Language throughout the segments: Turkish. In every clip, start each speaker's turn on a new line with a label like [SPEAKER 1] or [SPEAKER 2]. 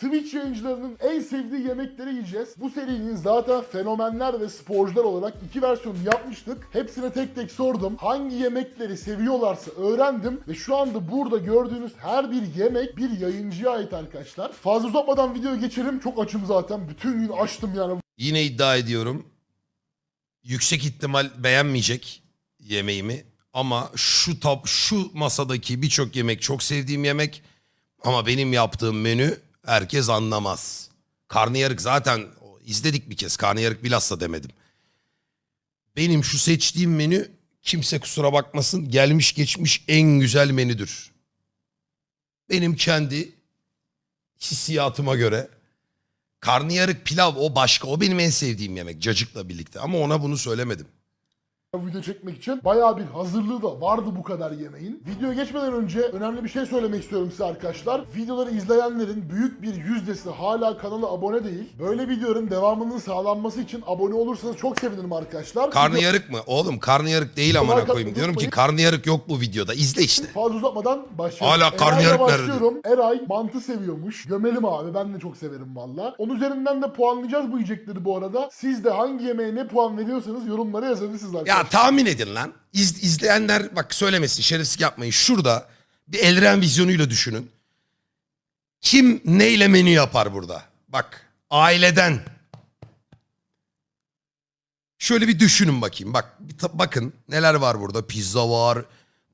[SPEAKER 1] Twitch yayıncılarının en sevdiği yemekleri yiyeceğiz. Bu serinin zaten fenomenler ve sporcular olarak iki versiyonu yapmıştık. Hepsine tek tek sordum. Hangi yemekleri seviyorlarsa öğrendim ve şu anda burada gördüğünüz her bir yemek bir yayıncıya ait arkadaşlar. Fazla uzatmadan videoya geçelim. Çok açım zaten. Bütün gün açtım yani.
[SPEAKER 2] Yine iddia ediyorum. Yüksek ihtimal beğenmeyecek yemeğimi. Ama şu tab şu masadaki birçok yemek çok sevdiğim yemek. Ama benim yaptığım menü herkes anlamaz. Karnıyarık zaten izledik bir kez. Karnıyarık bilhassa demedim. Benim şu seçtiğim menü kimse kusura bakmasın gelmiş geçmiş en güzel menüdür. Benim kendi hissiyatıma göre Karnıyarık pilav o başka. O benim en sevdiğim yemek cacıkla birlikte. Ama ona bunu söylemedim.
[SPEAKER 1] Video çekmek için bayağı bir hazırlığı da vardı bu kadar yemeğin. Videoya geçmeden önce önemli bir şey söylemek istiyorum size arkadaşlar. Videoları izleyenlerin büyük bir yüzdesi hala kanala abone değil. Böyle videoların devamının sağlanması için abone olursanız çok sevinirim arkadaşlar.
[SPEAKER 2] Karnıyarık mı? Oğlum karnıyarık değil amına koyayım. Diyorum ki karnıyarık yok bu videoda. İzle işte.
[SPEAKER 1] Fazla uzatmadan başlayalım.
[SPEAKER 2] Hala karnıyarık nerede?
[SPEAKER 1] Eray mantı seviyormuş. Gömelim abi. Ben de çok severim valla. Onun üzerinden de puanlayacağız bu yiyecekleri bu arada. Siz de hangi yemeğe ne puan veriyorsanız yorumlara yazabilirsiniz arkadaşlar.
[SPEAKER 2] Ya tahmin edin lan. İz, izleyenler bak söylemesin şerefsizlik yapmayın. Şurada bir elren vizyonuyla düşünün. Kim neyle menü yapar burada? Bak aileden. Şöyle bir düşünün bakayım. Bak bakın neler var burada. Pizza var,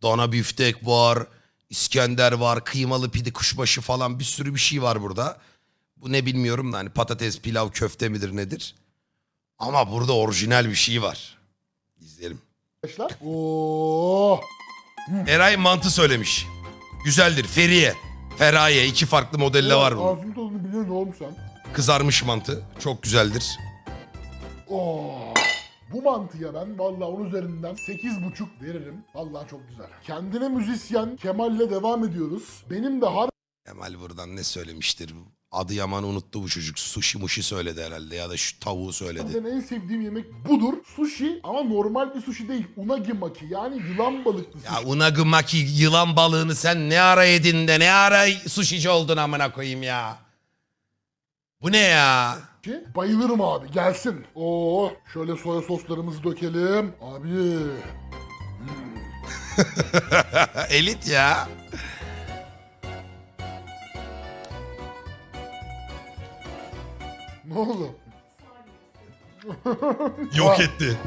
[SPEAKER 2] dana büftek var, İskender var, kıymalı pide kuşbaşı falan bir sürü bir şey var burada. Bu ne bilmiyorum da hani patates, pilav, köfte midir nedir? Ama burada orijinal bir şey var. İzleyelim.
[SPEAKER 1] arkadaşlar. Oo.
[SPEAKER 2] Eray mantı söylemiş. Güzeldir. Feriye. Feraye. iki farklı modelle var bunun.
[SPEAKER 1] Ağzının tadını biliyorsun oğlum sen.
[SPEAKER 2] Kızarmış mantı. Çok güzeldir.
[SPEAKER 1] Oo. Bu mantıya ben vallahi onun üzerinden 8,5 veririm. Vallahi çok güzel. Kendine müzisyen Kemal'le devam ediyoruz. Benim de har
[SPEAKER 2] Kemal buradan ne söylemiştir? Adıyaman'ı unuttu bu çocuk. Sushi muşi söyledi herhalde ya da şu tavuğu söyledi.
[SPEAKER 1] Harbiden en sevdiğim yemek budur. Sushi ama normal bir sushi değil. Unagi maki yani yılan balıklı sushi.
[SPEAKER 2] Ya unagi maki yılan balığını sen ne ara yedin de ne ara sushici oldun amına koyayım ya. Bu ne ya?
[SPEAKER 1] Bayılırım abi gelsin. Oo şöyle soya soslarımızı dökelim. Abi
[SPEAKER 2] Elit ya.
[SPEAKER 1] Ne oldu?
[SPEAKER 2] Yok etti.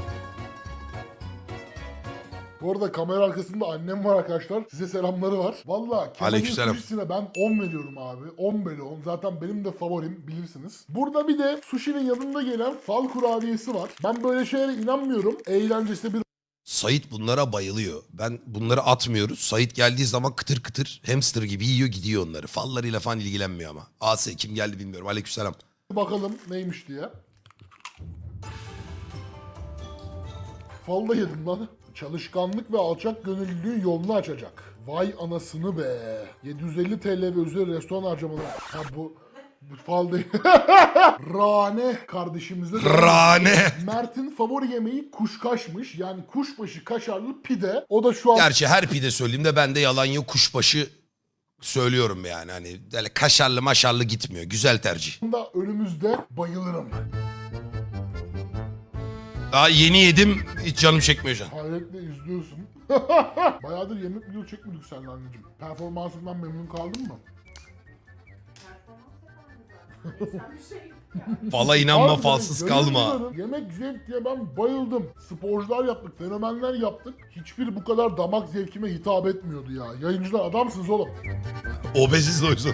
[SPEAKER 1] Bu arada kamera arkasında annem var arkadaşlar. Size selamları var. Valla Kemal'in
[SPEAKER 2] Aleykümselam.
[SPEAKER 1] sushi'sine ben 10 veriyorum abi. 10 bölü 10. Zaten benim de favorim bilirsiniz. Burada bir de sushi'nin yanında gelen fal kurabiyesi var. Ben böyle şeylere inanmıyorum. Eğlencesi bir
[SPEAKER 2] Sait bunlara bayılıyor. Ben bunları atmıyoruz. Sait geldiği zaman kıtır kıtır hamster gibi yiyor gidiyor onları. Fallarıyla falan ilgilenmiyor ama. Asya kim geldi bilmiyorum. Aleykümselam.
[SPEAKER 1] Bakalım neymiş diye. Fal da yedim lan. Çalışkanlık ve alçak gönüllülüğün yolunu açacak. Vay anasını be. 750 TL ve üzeri restoran harcamaları. Ha bu, bu fal değil. Rane kardeşimizde. de-
[SPEAKER 2] Rane.
[SPEAKER 1] Mert'in favori yemeği kuşkaşmış. Yani kuşbaşı kaşarlı pide. O da şu an
[SPEAKER 2] Gerçi her pide söyleyeyim de ben de yalan yok kuşbaşı söylüyorum yani. Hani böyle kaşarlı maşarlı gitmiyor. Güzel tercih.
[SPEAKER 1] da önümüzde bayılırım.
[SPEAKER 2] Daha yeni yedim hiç canım çekmiyor can.
[SPEAKER 1] Hayretle izliyorsun. Bayağıdır yemek videosu çekmedik seninle anneciğim. Performansından memnun kaldın mı?
[SPEAKER 2] Fala inanma
[SPEAKER 1] Harbiden
[SPEAKER 2] falsız
[SPEAKER 1] yemin
[SPEAKER 2] kalma.
[SPEAKER 1] ediyorum, Yemek zevk diye ben bayıldım. Sporcular yaptık, fenomenler yaptık. Hiçbir bu kadar damak zevkime hitap etmiyordu ya. Yayıncılar adamsınız oğlum.
[SPEAKER 2] Obeziz o yüzden.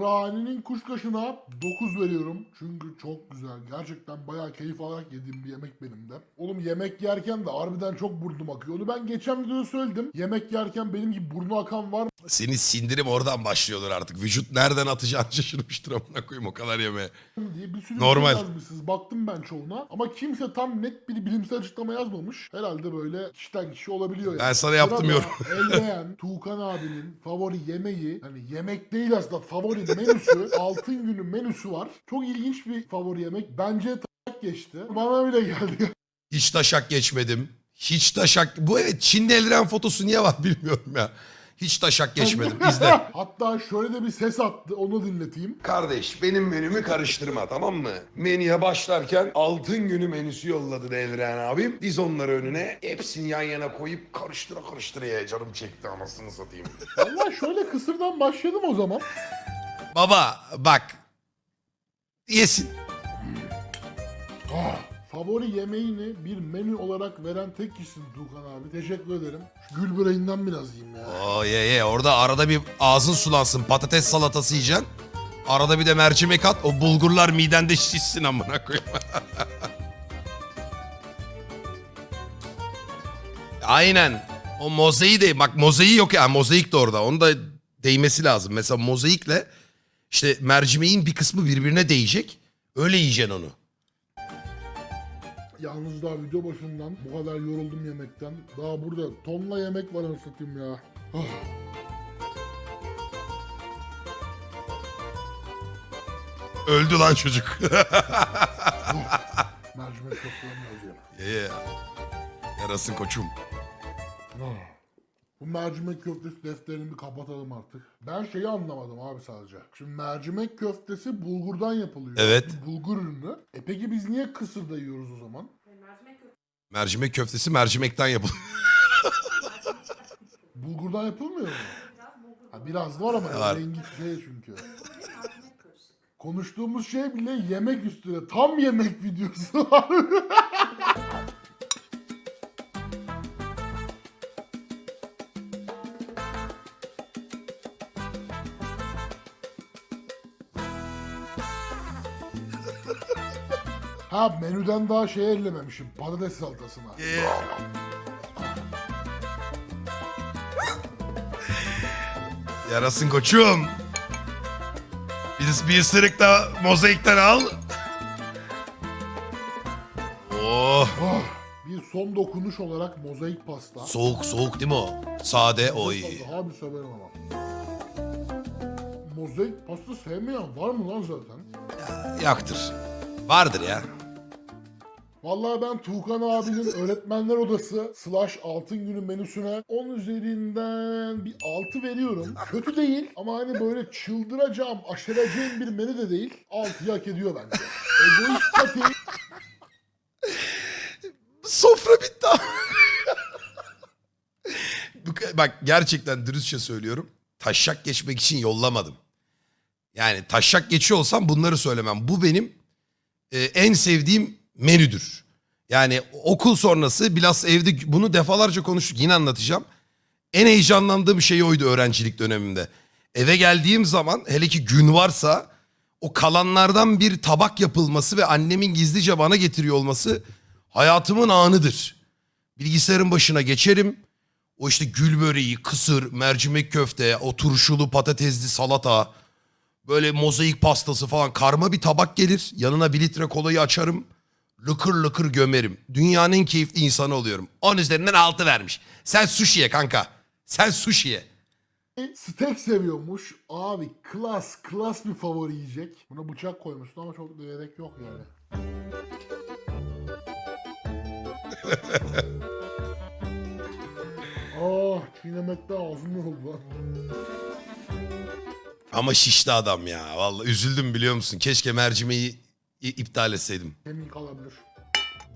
[SPEAKER 1] Rani'nin kuşkaşına 9 veriyorum. Çünkü çok güzel. Gerçekten bayağı keyif alarak yediğim bir yemek benim de. Oğlum yemek yerken de harbiden çok burnum akıyordu. Ben geçen videoda söyledim. Yemek yerken benim gibi burnu akan var mı
[SPEAKER 2] Seni sindirim oradan başlıyorlar artık. Vücut nereden atacağını şaşırmıştır amına koyayım o kadar
[SPEAKER 1] diye bir sürü
[SPEAKER 2] Normal.
[SPEAKER 1] şey yazmışsınız. Baktım ben çoğuna. Ama kimse tam net bir bilimsel açıklama yazmamış. Herhalde böyle kişiden kişi olabiliyor yani.
[SPEAKER 2] Ben sana yaptım yorum.
[SPEAKER 1] Elleyen Tuğkan abinin favori yemeği hani yemek değil aslında favori menüsü, altın günü menüsü var. Çok ilginç bir favori yemek. Bence taşak geçti. Bana öyle geldi.
[SPEAKER 2] Hiç taşak geçmedim. Hiç taşak... Bu evet Çin'de eldiren fotosu niye var bilmiyorum ya. Hiç taşak geçmedim. İzle.
[SPEAKER 1] Hatta şöyle de bir ses attı. Onu dinleteyim.
[SPEAKER 2] Kardeş benim menümü karıştırma tamam mı? Menüye başlarken altın günü menüsü yolladı Devren abim. Diz onları önüne. Hepsini yan yana koyup karıştıra karıştıra ye. Canım çekti anasını satayım.
[SPEAKER 1] Valla şöyle kısırdan başladım o zaman.
[SPEAKER 2] Baba bak. Yesin.
[SPEAKER 1] Ah, favori yemeğini bir menü olarak veren tek kişisin Tuğkan abi. Teşekkür ederim. Şu gül böreğinden biraz yiyeyim ya.
[SPEAKER 2] Oo ye ye orada arada bir ağzın sulansın. Patates salatası yiyeceksin. Arada bir de mercimek at. O bulgurlar midende şişsin amına koyayım. Aynen. O mozaiği de bak mozaiği yok ya. Yani. Mozaik de orada. Onu da değmesi lazım. Mesela mozaikle işte mercimeğin bir kısmı birbirine değecek. Öyle yiyeceksin onu.
[SPEAKER 1] Yalnız daha video başından bu kadar yoruldum yemekten. Daha burada tonla yemek var anasatayım ya. Ah.
[SPEAKER 2] Öldü lan çocuk.
[SPEAKER 1] Mercimek soslarını yazıyorum.
[SPEAKER 2] Yeah. Yarasın koçum.
[SPEAKER 1] Ah. Bu mercimek köftesi defterini kapatalım artık. Ben şeyi anlamadım abi sadece. Şimdi mercimek köftesi bulgurdan yapılıyor.
[SPEAKER 2] Evet.
[SPEAKER 1] Bir bulgur ürünü. E peki biz niye kısırda yiyoruz o zaman?
[SPEAKER 2] Mercimek köftesi mercimekten yapılıyor.
[SPEAKER 1] Bulgurdan yapılmıyor mu? Ha, biraz var ama
[SPEAKER 2] Var.
[SPEAKER 1] rengi şey çünkü. Konuştuğumuz şey bile yemek üstüne. Tam yemek videosu var. Ha menüden daha şey ellememişim. Patates salatasına.
[SPEAKER 2] Yarasın koçum. Bir, bir ısırık da mozaikten al. Oh.
[SPEAKER 1] Oh, bir son dokunuş olarak mozaik pasta.
[SPEAKER 2] Soğuk soğuk değil mi o? Sade oy.
[SPEAKER 1] Abi severim ama. Mozaik pasta sevmeyen var mı lan zaten?
[SPEAKER 2] Ya, yaktır. Vardır ya.
[SPEAKER 1] Vallahi ben Tuğkan abinin öğretmenler odası slash altın günü menüsüne 10 üzerinden bir 6 veriyorum. Kötü değil ama hani böyle çıldıracağım, aşıracağım bir menü de değil. 6'yı hak ediyor bence. Egoist pati.
[SPEAKER 2] Sofra bitti Bak gerçekten dürüstçe söylüyorum. Taşak geçmek için yollamadım. Yani taşak geçiyor olsam bunları söylemem. Bu benim e, en sevdiğim menüdür. Yani okul sonrası biraz evde bunu defalarca konuştuk yine anlatacağım. En heyecanlandığım şey oydu öğrencilik dönemimde. Eve geldiğim zaman hele ki gün varsa o kalanlardan bir tabak yapılması ve annemin gizlice bana getiriyor olması hayatımın anıdır. Bilgisayarın başına geçerim. O işte gül böreği, kısır, mercimek köfte, o turşulu patatesli salata, böyle mozaik pastası falan karma bir tabak gelir. Yanına bir litre kolayı açarım. Lıkır lıkır gömerim. Dünyanın keyifli insanı oluyorum. 10 üzerinden 6 vermiş. Sen sushi'ye kanka. Sen sushi'ye.
[SPEAKER 1] Steak seviyormuş. Abi klas klas bir favori yiyecek. Buna bıçak koymuşsun ama çok da gerek yok yani. Ah çiğnemekte ağzım oldu lan.
[SPEAKER 2] Ama şişti adam ya. Vallahi üzüldüm biliyor musun? Keşke mercimeği iptal etseydim.
[SPEAKER 1] Emin kalabilir.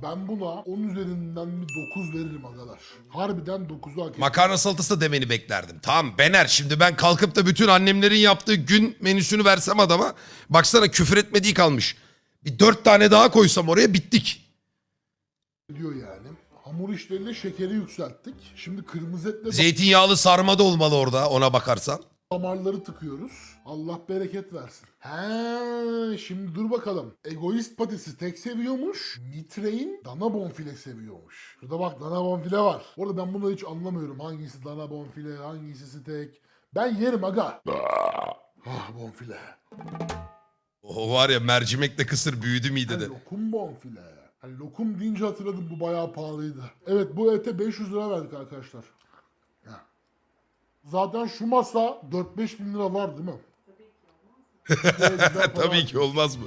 [SPEAKER 1] Ben buna 10 üzerinden bir 9 veririm agalar. Harbiden 9'u hak ediyor.
[SPEAKER 2] Makarna salatası demeni beklerdim. Tamam Bener şimdi ben kalkıp da bütün annemlerin yaptığı gün menüsünü versem adama. Baksana küfür etmediği kalmış. Bir 4 tane daha koysam oraya bittik.
[SPEAKER 1] diyor yani. Hamur işleriyle şekeri yükselttik. Şimdi kırmızı etle
[SPEAKER 2] Zeytinyağlı sarma da olmalı orada ona bakarsan
[SPEAKER 1] damarları tıkıyoruz. Allah bereket versin. He, şimdi dur bakalım. Egoist patisi tek seviyormuş. Mitre'in dana bonfile seviyormuş. Şurada bak dana bonfile var. Orada ben bunu hiç anlamıyorum. Hangisi dana bonfile, hangisi tek. Ben yerim aga. ah bonfile.
[SPEAKER 2] O var ya mercimekle kısır büyüdü midede.
[SPEAKER 1] Yani lokum bonfile. Yani lokum deyince hatırladım bu bayağı pahalıydı. Evet bu ete 500 lira verdik arkadaşlar. Zaten şu masa 4-5 bin lira var değil mi? Tabii ki.
[SPEAKER 2] Tabii ki olmaz mı?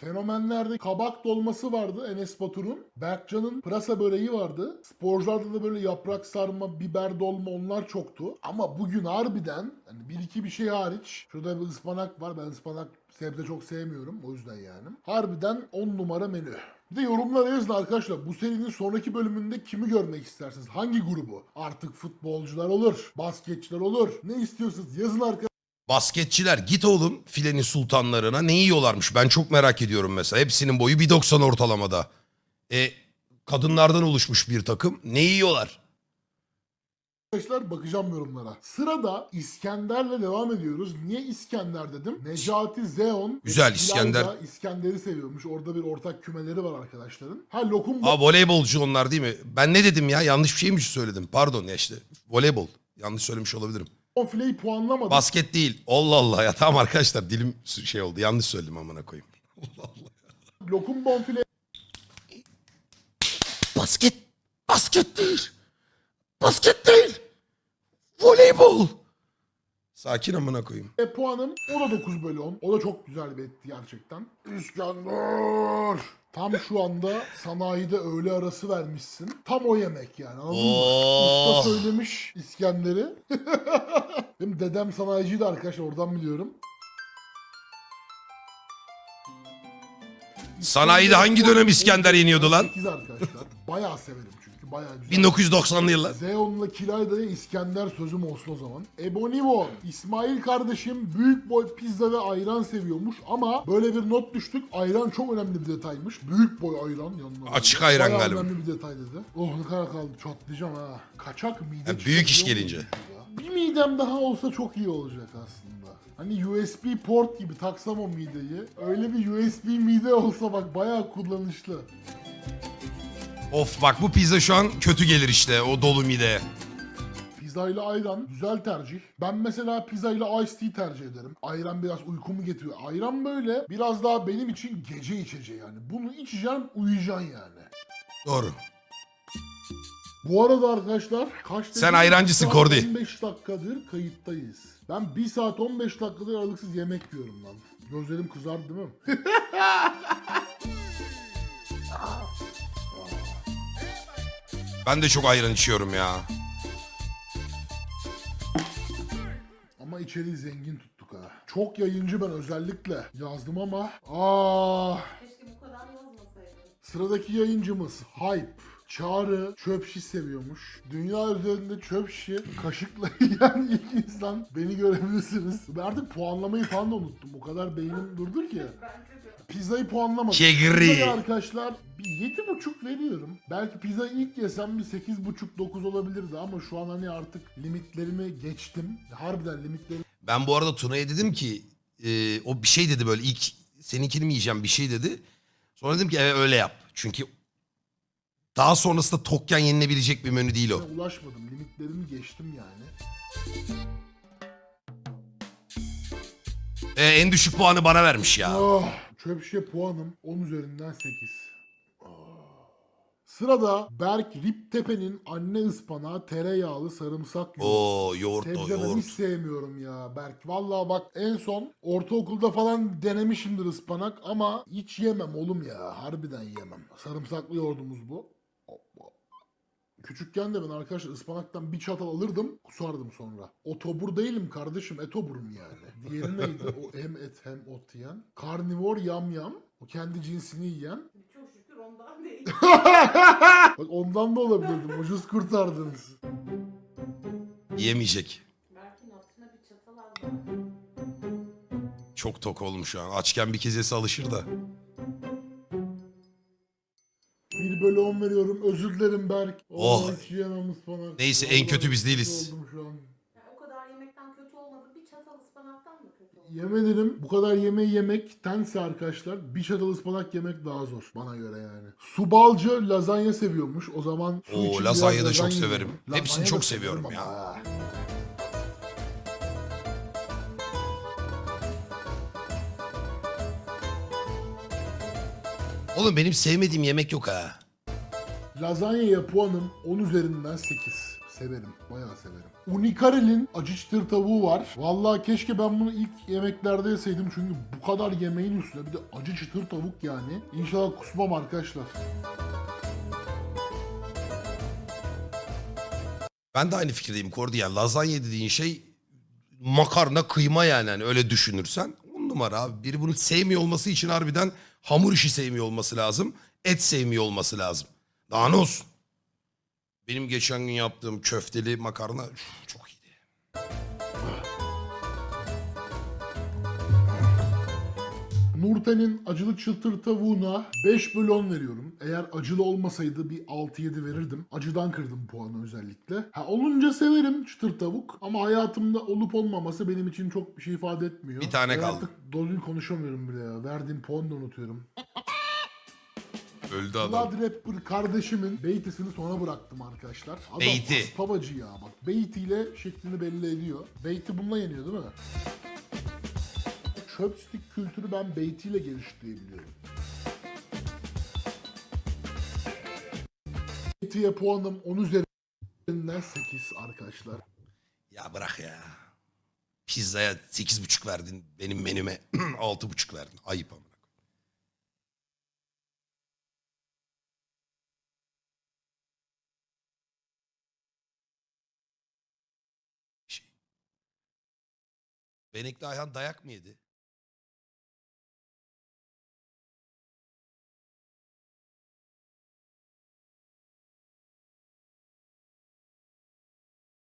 [SPEAKER 1] Fenomenlerde kabak dolması vardı Enes Batur'un. Berkcan'ın pırasa böreği vardı. Sporcularda da böyle yaprak sarma, biber dolma onlar çoktu. Ama bugün harbiden hani bir iki bir şey hariç. Şurada bir ıspanak var. Ben ıspanak sebze çok sevmiyorum. O yüzden yani. Harbiden 10 numara menü. Bir de yorumlara yazın arkadaşlar. Bu serinin sonraki bölümünde kimi görmek istersiniz? Hangi grubu? Artık futbolcular olur, basketçiler olur. Ne istiyorsunuz? Yazın arkadaşlar.
[SPEAKER 2] Basketçiler git oğlum filenin sultanlarına ne yiyorlarmış ben çok merak ediyorum mesela. Hepsinin boyu 1.90 ortalamada. E kadınlardan oluşmuş bir takım ne yiyorlar?
[SPEAKER 1] Arkadaşlar bakacağım yorumlara. Sırada İskender'le devam ediyoruz. Niye İskender dedim? Necati Zeon.
[SPEAKER 2] Güzel, İskender.
[SPEAKER 1] İskender'i seviyormuş. Orada bir ortak kümeleri var arkadaşların. Ha lokum
[SPEAKER 2] Aa voleybolcu onlar değil mi? Ben ne dedim ya yanlış bir şey mi söyledim? Pardon ya işte voleybol. Yanlış söylemiş olabilirim.
[SPEAKER 1] bonfileyi puanlamadım.
[SPEAKER 2] Basket değil. Allah Allah ya tamam arkadaşlar dilim şey oldu. Yanlış söyledim amına koyayım. Allah Allah.
[SPEAKER 1] Lokum bonfile
[SPEAKER 2] Basket. Basket değil. Basket değil. Voleybol. Sakin amına koyayım.
[SPEAKER 1] puanım o da 9 bölü 10. O da çok güzel bir etti gerçekten. İskender. Tam şu anda sanayide öğle arası vermişsin. Tam o yemek yani anladın mı?
[SPEAKER 2] Oh.
[SPEAKER 1] Usta söylemiş İskender'i. Benim dedem sanayiciydi arkadaşlar oradan biliyorum.
[SPEAKER 2] Sanayide hangi dönem İskender yeniyordu lan?
[SPEAKER 1] 8 arkadaşlar. Bayağı severim bayağı güzel.
[SPEAKER 2] 1990'lı yıllar.
[SPEAKER 1] Zeon'la Kilayda'ya İskender sözüm olsun o zaman. Ebonivon. İsmail kardeşim büyük boy pizza ve ayran seviyormuş ama böyle bir not düştük. Ayran çok önemli bir detaymış. Büyük boy ayran yanına.
[SPEAKER 2] Açık ayran
[SPEAKER 1] Bayağı
[SPEAKER 2] galiba.
[SPEAKER 1] önemli bir detay dedi. Oh ne kadar kaldı çatlayacağım ha. Kaçak mide
[SPEAKER 2] Ha, büyük iş
[SPEAKER 1] çıkabiliyor
[SPEAKER 2] gelince.
[SPEAKER 1] ya? Bir midem daha olsa çok iyi olacak aslında. Hani USB port gibi taksam o mideyi. Öyle bir USB mide olsa bak bayağı kullanışlı.
[SPEAKER 2] Of bak bu pizza şu an kötü gelir işte o dolu mideye.
[SPEAKER 1] Pizza ile ayran güzel tercih. Ben mesela pizza ile iced tea tercih ederim. Ayran biraz uykumu getiriyor. Ayran böyle biraz daha benim için gece içeceği yani. Bunu içeceğim uyuyacaksın yani.
[SPEAKER 2] Doğru.
[SPEAKER 1] Bu arada arkadaşlar kaç
[SPEAKER 2] Sen ayrancısın Kordi.
[SPEAKER 1] 15 dakikadır kayıttayız. Ben 1 saat 15 dakikadır aralıksız yemek yiyorum lan. Gözlerim kızardı değil mi?
[SPEAKER 2] Ben de çok ayran içiyorum ya.
[SPEAKER 1] Ama içeriği zengin tuttuk ha. Çok yayıncı ben özellikle yazdım ama. Ah
[SPEAKER 3] Keşke bu kadar yazmasaydın.
[SPEAKER 1] Sıradaki yayıncımız Hype. Çağrı çöp şiş seviyormuş. Dünya üzerinde çöp şişi kaşıkla yiyen ilk insan beni görebilirsiniz. Ben artık puanlamayı falan da unuttum. O kadar beynim durdur ki. Pizzayı puanlamadım. Pizzayı arkadaşlar bir 7.5 veriyorum. Belki pizza ilk yesem bir 8.5-9 olabilirdi ama şu an hani artık limitlerimi geçtim. Harbiden limitlerimi
[SPEAKER 2] Ben bu arada Tuna'ya dedim ki e, o bir şey dedi böyle ilk seninkini mi yiyeceğim bir şey dedi. Sonra dedim ki evet öyle yap. Çünkü daha sonrasında tokken yenilebilecek bir menü değil o.
[SPEAKER 1] ulaşmadım. Limitlerimi geçtim yani.
[SPEAKER 2] E, en düşük puanı bana vermiş ya.
[SPEAKER 1] Ah, çöp şişe puanım 10 üzerinden 8. Sırada Berk Riptepe'nin anne ıspanağı tereyağlı sarımsak yoğurdu.
[SPEAKER 2] Oo yoğurt o
[SPEAKER 1] Sebze ben
[SPEAKER 2] yoğurt.
[SPEAKER 1] hiç sevmiyorum ya Berk. Vallahi bak en son ortaokulda falan denemişimdir ıspanak ama hiç yemem oğlum ya. Harbiden yemem. Sarımsaklı yoğurdumuz bu. Hoppa. Küçükken de ben arkadaşlar ıspanaktan bir çatal alırdım kusardım sonra. Otobur değilim kardeşim etoburum yani. Diğeri neydi o hem et hem ot yiyen? Karnivor yam yam. O kendi cinsini yiyen.
[SPEAKER 3] Ondan değil.
[SPEAKER 1] Bak ondan da olabilirdim. Ucuz kurtardınız.
[SPEAKER 2] Yemeyecek.
[SPEAKER 3] Berk'in altına bir çatal al.
[SPEAKER 2] Çok tok olmuş şu an. Açken bir kez yese alışır da.
[SPEAKER 1] 1 bölü 10 veriyorum. Özür dilerim Berk.
[SPEAKER 2] Oh.
[SPEAKER 1] Oh. Hiç yiyemem ıspanak.
[SPEAKER 2] Neyse, en kötü biz değiliz.
[SPEAKER 1] Oldum şu an.
[SPEAKER 3] Yani o kadar yemekten kötü olmadı. Bir çatal ıspanaktan oldu?
[SPEAKER 1] Yemedim. Bu kadar yemeği yemektense arkadaşlar bir çatal ıspanak yemek daha zor bana göre yani. Subalcı lazanya seviyormuş. O zaman su
[SPEAKER 2] Oo,
[SPEAKER 1] için
[SPEAKER 2] lazanya da çok
[SPEAKER 1] lazanya
[SPEAKER 2] severim.
[SPEAKER 1] yiyelim.
[SPEAKER 2] Hepsini
[SPEAKER 1] Lazanya
[SPEAKER 2] çok seviyorum ya.
[SPEAKER 1] ha.
[SPEAKER 2] Oğlum benim sevmediğim yemek yok ha.
[SPEAKER 1] Lazanyaya puanım 10 üzerinden 8. Severim. Bayağı severim. Unikarel'in acı çıtır tavuğu var. Vallahi keşke ben bunu ilk yemeklerde yeseydim. Çünkü bu kadar yemeğin üstüne bir de acı çıtır tavuk yani. İnşallah kusmam arkadaşlar.
[SPEAKER 2] Ben de aynı fikirdeyim Kordi. Yani lazanya dediğin şey makarna kıyma yani. Hani öyle düşünürsen. On numara abi. Biri bunu sevmiyor olması için harbiden hamur işi sevmiyor olması lazım. Et sevmiyor olması lazım. Daha ne olsun? Benim geçen gün yaptığım köfteli makarna üf, çok iyiydi.
[SPEAKER 1] Nurten'in acılı çıtır tavuğuna 5 bölü 10 veriyorum. Eğer acılı olmasaydı bir 6-7 verirdim. Acıdan kırdım puanı özellikle. Ha olunca severim çıtır tavuk. Ama hayatımda olup olmaması benim için çok bir şey ifade etmiyor.
[SPEAKER 2] Bir tane
[SPEAKER 1] Ben
[SPEAKER 2] kaldı.
[SPEAKER 1] Artık dolu konuşamıyorum bile ya. Verdiğim puanı da unutuyorum.
[SPEAKER 2] Öldü adam.
[SPEAKER 1] Blood Rapper kardeşimin beytisini sona bıraktım arkadaşlar. Adam
[SPEAKER 2] Beyti.
[SPEAKER 1] paspavacı ya bak. Beytiyle şeklini belli ediyor. Beyti bununla yeniyor değil mi? Chopstick kültürü ben beytiyle gelişti diye biliyorum. Beyti'ye puanım 10 üzerinden 8 arkadaşlar.
[SPEAKER 2] Ya bırak ya. Pizzaya 8,5 verdin. Benim menüme 6,5 verdin. Ayıp ama. Benekli Ayhan dayak mı yedi?